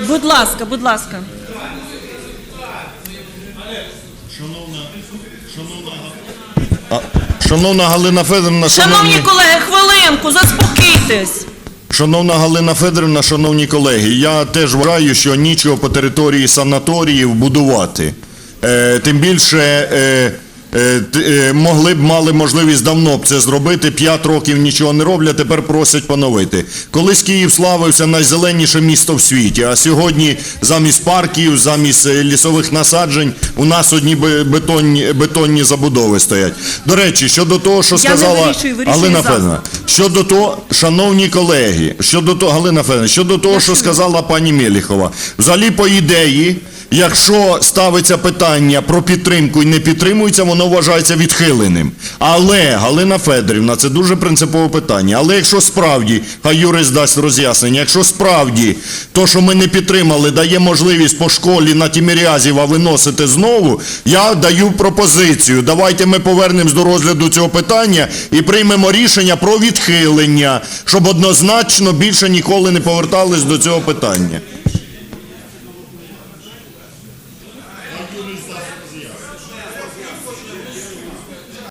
Будь ласка, будь ласка. Шановна Галина Федоровна, Шановні шановні, колеги, хвилинку, заспокійтесь. шановна Галина Федоровна, шановні колеги, я теж вважаю, що нічого по території санаторіїв будувати. Е, тим більше е, могли б мали можливість давно б це зробити. П'ять років нічого не роблять, тепер просять поновити. Колись Київ славився найзеленіше місто в світі, а сьогодні замість парків, замість е, лісових насаджень у нас одні бетонні, бетонні забудови стоять. До речі, щодо того, що Я сказала вирішую, Галина. Федоровна, Щодо того, шановні колеги, щодо того, Галина Федоровна, щодо того, що сказала пані Мєліхова, взагалі по ідеї, якщо ставиться питання про підтримку і не підтримується, воно вважається відхиленим. Але, Галина Федорівна, це дуже принципове питання. Але якщо справді, хай юрист дасть роз'яснення, якщо справді то, що ми не підтримали, дає можливість по школі на Тімірязєва виносити знову, я даю пропозицію. Давайте ми повернемось до розгляду цього питання і приймемо рішення про відхилення, щоб однозначно більше ніколи не повертались до цього питання. Comunização.